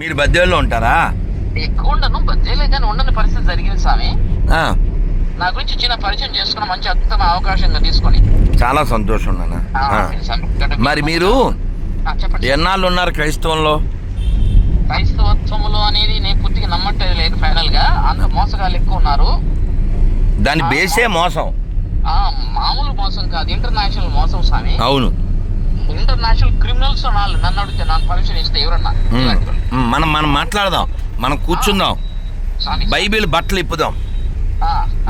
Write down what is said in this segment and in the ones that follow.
మీరు బద్దేల్లో ఉంటారా? ఎక్కువ ఉండను బద్దెలే కానీ ఉండని పరిస్థితి జరిగింది స్వామి. నా గురించి చిన్న పరిచయం చేసుకున్న మంచి అద్భుతమైన అవకాశంగా తీసుకొని. చాలా సంతోషం నాన్న. మరి మీరు ఎన్నాళ్ళు ఉన్నారు క్రైస్తవంలో? క్రైస్తవత్వములు అనేది నేను పూర్తిగా నమ్మట్లేదు లేదు ఫైనల్గా అంత మోసగాళ్ళు ఎక్కువ ఉన్నారు. దాని బేసే మోసం. మామూలు మోసం కాదు ఇంటర్నేషనల్ మోసం స్వామి. అవును. ఇంటర్నేషనల్ క్రిమినల్స్ వాళ్ళు నన్ను అడిగితే నాకు పర్మిషన్ ఇస్తే ఎవరన్నా? మనం మనం మాట్లాడదాం. మనం కూర్చుందాం. బైబిల్ బట్టలు ఇప్పుదాం.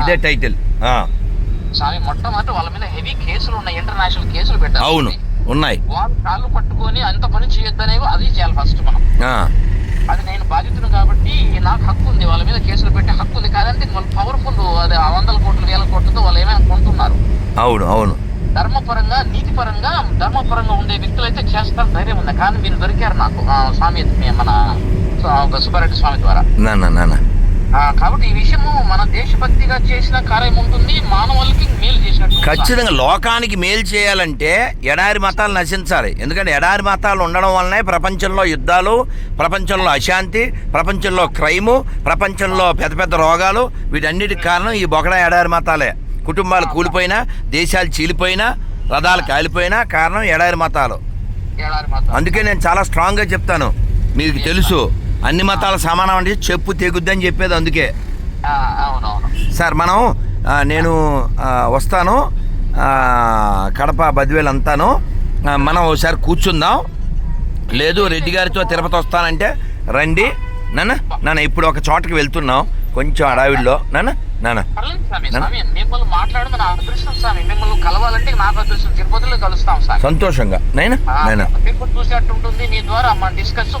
ఇదే టైటిల్. స్వామి మొట్టమొదటి వాళ్ళ మీద హెవీ కేసులు ఉన్నాయి ఇంటర్నేషనల్ కేసులు పెట్టారు. అవును ఉన్నాయి. వాళ్ళు కాళ్ళు పట్టుకొని అంత పని చేయొద్దనేవి అది చేయాలి ఫస్ట్ మనం. అది నేను బాధితును కాబట్టి నాకు హక్కు ఉంది. వాళ్ళ మీద కేసులు పెట్టే హక్కు ఉంది. కాదంటే వాళ్ళు పవర్ఫుల్ అది వందల కోట్లు వేల కోట్లతో వాళ్ళు ఏమైనా కొంటున్నారు? అవును అవును. ధర్మపరంగా నీతిపరంగా ధర్మపరంగా ఉండే వ్యక్తులు అయితే చేస్తారు ధైర్యం ఉంది. కానీ మీరు దొరికారు నాకు స్వామి మన ఒక సుబ్బారెడ్డి స్వామి ద్వారా. కాబట్టి ఈ విషయము మన దేశభక్తిగా చేసిన కార్యం ఉంటుంది మానవాళికి మేలు చేసినట్టు. ఖచ్చితంగా లోకానికి మేలు చేయాలంటే ఎడారి మతాలు నశించాలి. ఎందుకంటే ఎడారి మతాలు ఉండడం వల్లనే ప్రపంచంలో యుద్ధాలు ప్రపంచంలో అశాంతి ప్రపంచంలో క్రైము ప్రపంచంలో పెద్ద పెద్ద రోగాలు వీటన్నిటికి కారణం ఈ బొకడా ఎడారి మతాలే. కుటుంబాలు కూలిపోయినా దేశాలు చీలిపోయినా రథాలు కాలిపోయినా కారణం ఎడారి మతాలు. అందుకే నేను చాలా స్ట్రాంగ్గా చెప్తాను. మీకు తెలుసు అన్ని మతాలు సమానం అంటే చెప్పు తెగుద్దని చెప్పేది అందుకే. సార్ మనం నేను వస్తాను. కడప బదివేలు అంతాను. మనం ఒకసారి కూర్చుందాం. లేదు రెడ్డి గారితో తిరుపతి వస్తానంటే రండి. నాన్న నాన్న ఇప్పుడు ఒక చోటకి వెళ్తున్నాం. కొంచెం అడావిడిలో నాన్న మిమ్మల్ని అదృష్టం స్వామి. మిమ్మల్ని కలవాలంటే నాకు అదృష్టం. తిరుపతిలో కలుస్తాం సంతోషంగా. నైనా తిరుపతి చూసేట్టు ఉంటుంది మీ ద్వారా మన డిస్కస్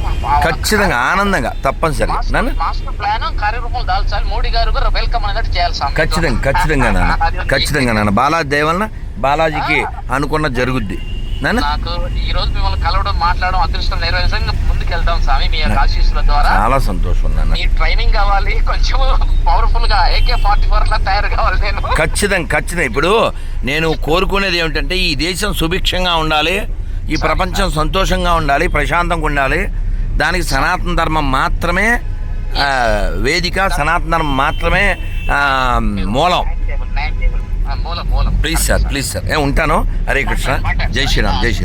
ఖచ్చితంగా ఆనందంగా తప్పనిసరి మాస్టర్ ప్లాన్ కార్యరూపం దాల్చాలి. మోడీ గారు కూడా వెల్కమ్ అనేది చేయాలి స్వామి. ఖచ్చితంగా ఖచ్చితంగా నాన్న. ఖచ్చితంగా నాన్న. బాలాజీ దేవలన బాలాజీకి అనుకున్న జరుగుద్ది. నాకు ఈ రోజు మిమ్మల్ని కలవడం మాట్లాడడం అదృష్టం నెరవేర్చంగా ముందుకు వెళ్తాం స్వామి మీ యొక్క ఆశీస్సుల ద్వారా. చాలా సంతోషం నాన్న. మీ ట్రైనింగ్ కావాలి కొంచెం పవర్ఫుల్గా ఏకే ఫార్టీ ఫోర్ లా తయారు కావాలి నేను. ఖచ్చితంగా ఖచ్చితంగా ఇప్పుడు నేను కోరుకునేది ఏమిటంటే ఈ దేశం సుభిక్షంగా ఉండాలి ఈ ప్రపంచం సంతోషంగా ఉండాలి ప్రశాంతంగా ఉండాలి. దానికి సనాతన ధర్మం మాత్రమే వేదిక సనాతన ధర్మం మాత్రమే మూలం. Please sir please sir. ఏ ఉంటాను. హరే కృష్ణ. జై శ్రీరామ్ జై శ్రీరామ్.